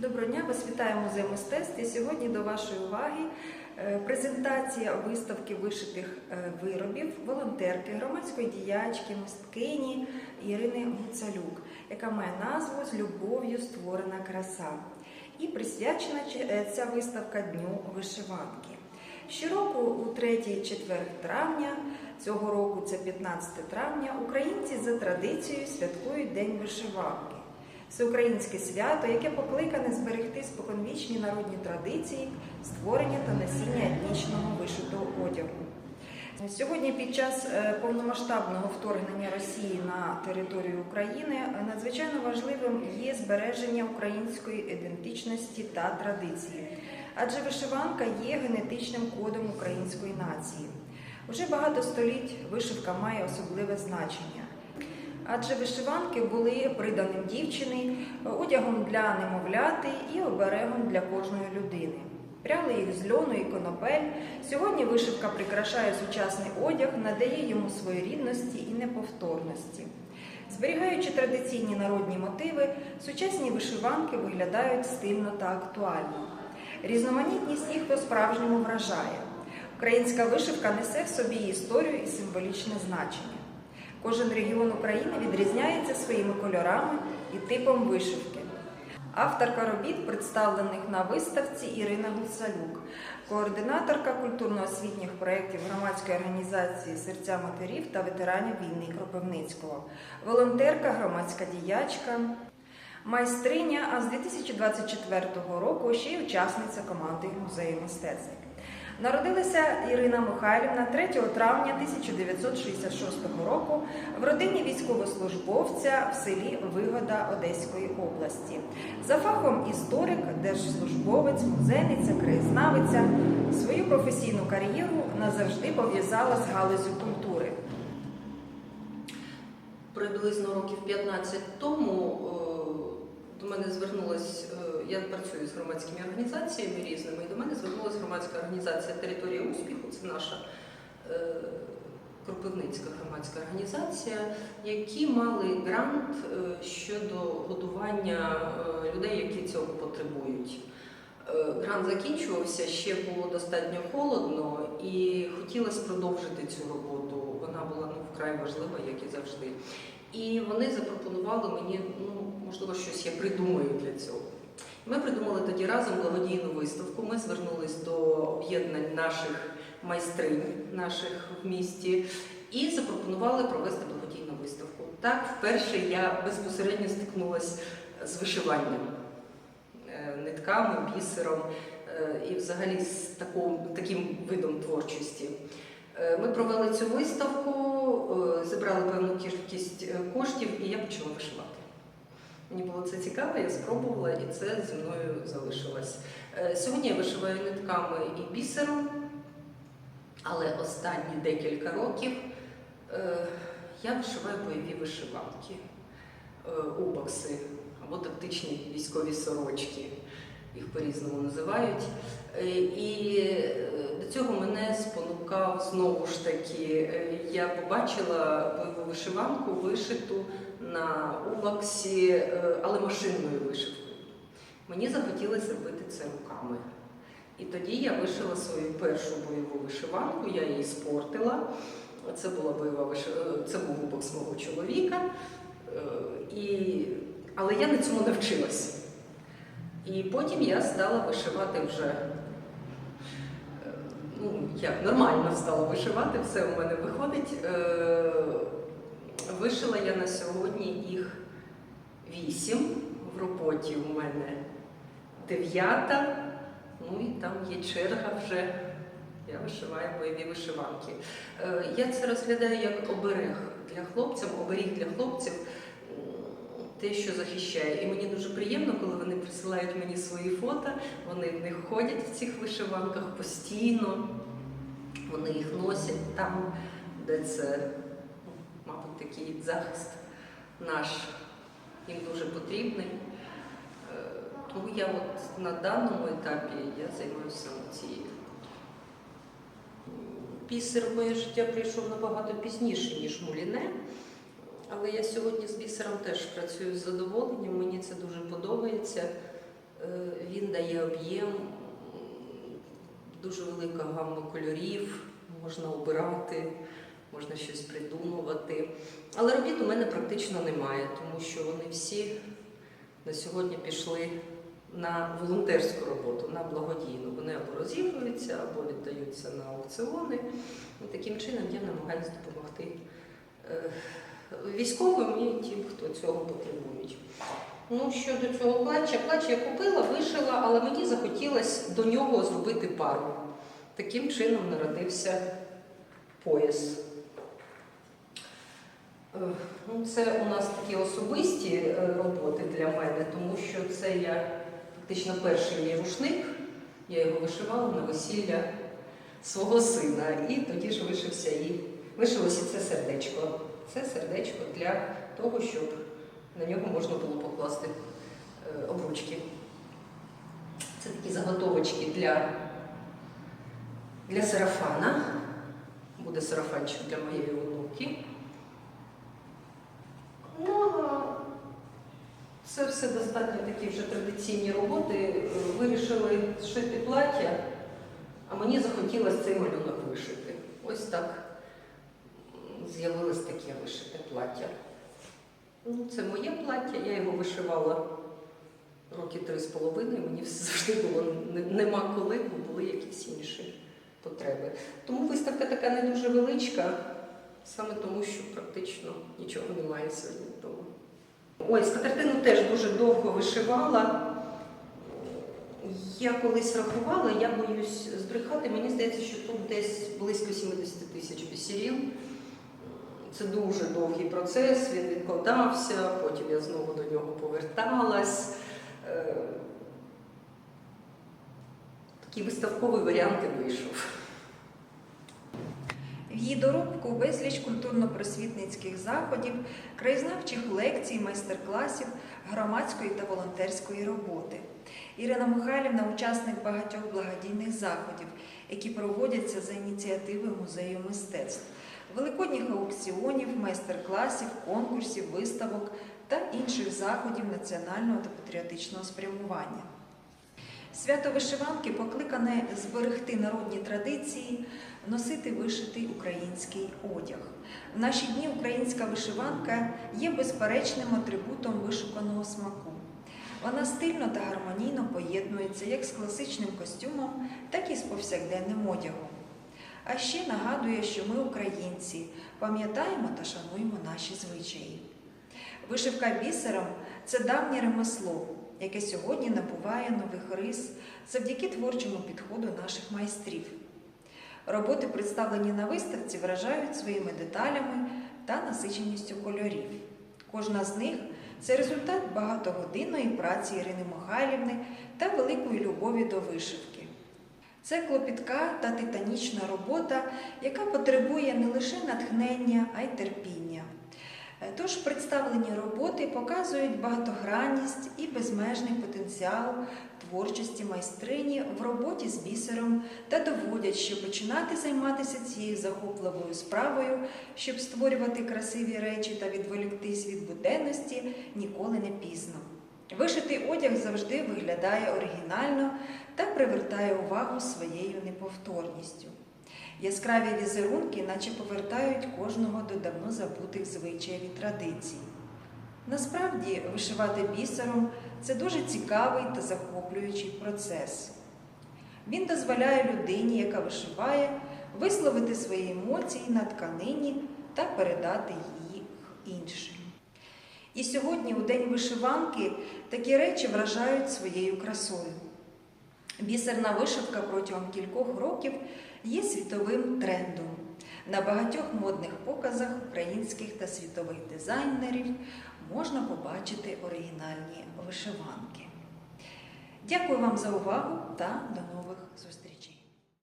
Доброго дня, вас вітає музей мистецтв. Сьогодні до вашої уваги е, презентація виставки вишитих е, виробів волонтерки, громадської діячки, мисткині Ірини Гуцалюк, яка має назву З любов'ю створена краса. І присвячена е, ця виставка Дню вишиванки. Щороку, у 3-4 травня цього року, це 15 травня, українці за традицією святкують День вишиванки. Всеукраїнське свято, яке покликане зберегти споконвічні народні традиції створення та носіння етнічного вишитого одягу. Сьогодні, під час е, повномасштабного вторгнення Росії на територію України, е, надзвичайно важливим є збереження української ідентичності та традиції, адже вишиванка є генетичним кодом української нації. Уже багато століть вишивка має особливе значення. Адже вишиванки були приданим дівчини, одягом для немовляти і оберегом для кожної людини. Пряли їх з льону і конопель. Сьогодні вишивка прикрашає сучасний одяг, надає йому своєрідності і неповторності. Зберігаючи традиційні народні мотиви, сучасні вишиванки виглядають стильно та актуально. Різноманітність їх по-справжньому вражає. Українська вишивка несе в собі історію і символічне значення. Кожен регіон України відрізняється своїми кольорами і типом вишивки. Авторка робіт, представлених на виставці Ірина Гуцалюк, координаторка культурно-освітніх проєктів громадської організації Серця матерів та ветеранів війни Кропивницького, волонтерка, громадська діячка, майстриня, а з 2024 року ще й учасниця команди музею мистецтв. Народилася Ірина Михайлівна 3 травня 1966 року в родині військовослужбовця в селі Вигода Одеської області. За фахом історик, держслужбовець, музейниця, краєзнавиця свою професійну кар'єру назавжди пов'язала з галузю культури. Приблизно років 15 тому е, до мене звернулась, е, я працюю з громадськими організаціями різними, і до мене звернулася громадська організація Територія успіху, це наша е, Кропивницька громадська організація, які мали грант е, щодо годування людей, які цього потребують. Грант закінчувався, ще було достатньо холодно, і хотілося продовжити цю роботу. Вона була ну, вкрай важлива, як і завжди. І вони запропонували мені, ну можливо, щось я придумаю для цього. Ми придумали тоді разом благодійну виставку. Ми звернулись до об'єднань наших майстринь, наших в місті, і запропонували провести благодійну виставку. Так, вперше я безпосередньо стикнулася з вишиванням е, нитками, бісером е, і взагалі з таким видом творчості. Е, Ми провели цю виставку, е, зібрали певну кількість е, коштів, і я почала вишивати. Мені було це цікаво, я спробувала, і це зі мною залишилось. Сьогодні я вишиваю нитками і бісером, але останні декілька років я вишиваю бойові вишиванки, убокси або тактичні військові сорочки, їх по-різному називають. І до цього мене спонукав знову ж таки, е, я побачила бойову вишиванку вишиту на убоксі, е, але машинною вишивкою. Мені захотілося робити це руками. І тоді я вишила свою першу бойову вишиванку, я її спортила. Це була бойова виши... е, це був убокс мого чоловіка. І... Але я на цьому навчилась. І потім я стала вишивати вже як нормально стала вишивати, все у мене виходить. Е, Вишила я на сьогодні їх вісім. В роботі у мене дев'ята. Ну і там є черга вже. Я вишиваю бойові вишиванки. Е, Я це розглядаю як оберег для хлопців, оберіг для хлопців, те, що захищає. І мені дуже приємно, коли вони присилають мені свої фото, вони в них ходять в цих вишиванках постійно, вони їх носять там, де це, ну, мабуть, такий захист наш їм дуже потрібний. Е, Тому я от на даному етапі я займаюся цією. Бісер в моє життя прийшов набагато пізніше, ніж муліне. Але я сьогодні з бісером теж працюю з задоволенням, мені це дуже подобається. Е, Він дає об'єм, дуже велика гамма кольорів, можна обирати, можна щось придумувати. Але робіт у мене практично немає, тому що вони всі на сьогодні пішли на волонтерську роботу, на благодійну. Вони або розігруються, або віддаються на аукціони. І таким чином я намагаюся допомогти е, військовим і тим, хто цього потребують. Ну, щодо цього плача, плач я купила, вишила, але мені захотілося до нього зробити пару. Таким чином народився пояс. Е, Ну, це у нас такі особисті е, роботи для мене, тому що це я фактично перший мій рушник. Я його вишивала на весілля свого сина. І тоді ж вишився і вишилося це сердечко. Це сердечко для того, щоб на нього можна було покласти е, обручки. Це такі заготовочки для, для сарафана. Буде сарафанчик для моєї онуки. Ну, це все достатньо такі вже традиційні роботи. Вирішили зшити плаття, а мені захотілося цей малюнок вишити. Ось так з'явилось таке вишите плаття. Ну, це моє плаття, я його вишивала роки три з половиною. Мені все завжди було нема коли, бо були якісь інші потреби. Тому виставка така не дуже величка, саме тому, що практично нічого немає сьогодні вдома. Ой, скатертину теж дуже довго вишивала. Я колись рахувала, я боюсь збрехати. Мені здається, що тут десь близько 70 тисяч бісерів. Це дуже довгий процес, він відкладався, потім я знову до нього поверталась. Е, Такий виставковий варіант вийшов. В її доробку безліч культурно-просвітницьких заходів, краєзнавчих лекцій, майстер-класів, громадської та волонтерської роботи. Ірина Михайлівна учасник багатьох благодійних заходів, які проводяться за ініціативи музею мистецтв, великодніх аукціонів, майстер-класів, конкурсів, виставок та інших заходів національного та патріотичного спрямування. Свято вишиванки покликане зберегти народні традиції, носити вишитий український одяг. В наші дні українська вишиванка є безперечним атрибутом вишуканого смаку. Вона стильно та гармонійно поєднується як з класичним костюмом, так і з повсякденним одягом. А ще нагадує, що ми, українці, пам'ятаємо та шануємо наші звичаї. Вишивка бісером це давнє ремесло, яке сьогодні набуває нових рис завдяки творчому підходу наших майстрів. Роботи, представлені на виставці, вражають своїми деталями та насиченістю кольорів. Кожна з них це результат багатогодинної праці Ірини Михайлівни та великої любові до вишивки. Це клопітка та титанічна робота, яка потребує не лише натхнення, а й терпіння. Е, Тож представлені роботи показують багатогранність і безмежний потенціал творчості майстрині в роботі з бісером та доводять, що починати займатися цією захопливою справою, щоб створювати красиві речі та відволіктись від буденності, ніколи не пізно. Вишитий одяг завжди виглядає оригінально та привертає увагу своєю неповторністю. Яскраві візерунки, наче повертають кожного до давно забутих звичаїв і традицій. Насправді, вишивати бісером це дуже цікавий та захоплюючий процес. Він дозволяє людині, яка вишиває, висловити свої емоції на тканині та передати їх іншим. І сьогодні, у День вишиванки, такі речі вражають своєю красою. Бісерна вишивка протягом кількох років є світовим трендом. На багатьох модних показах українських та світових дизайнерів можна побачити оригінальні вишиванки. Дякую вам за увагу та до нових зустрічей!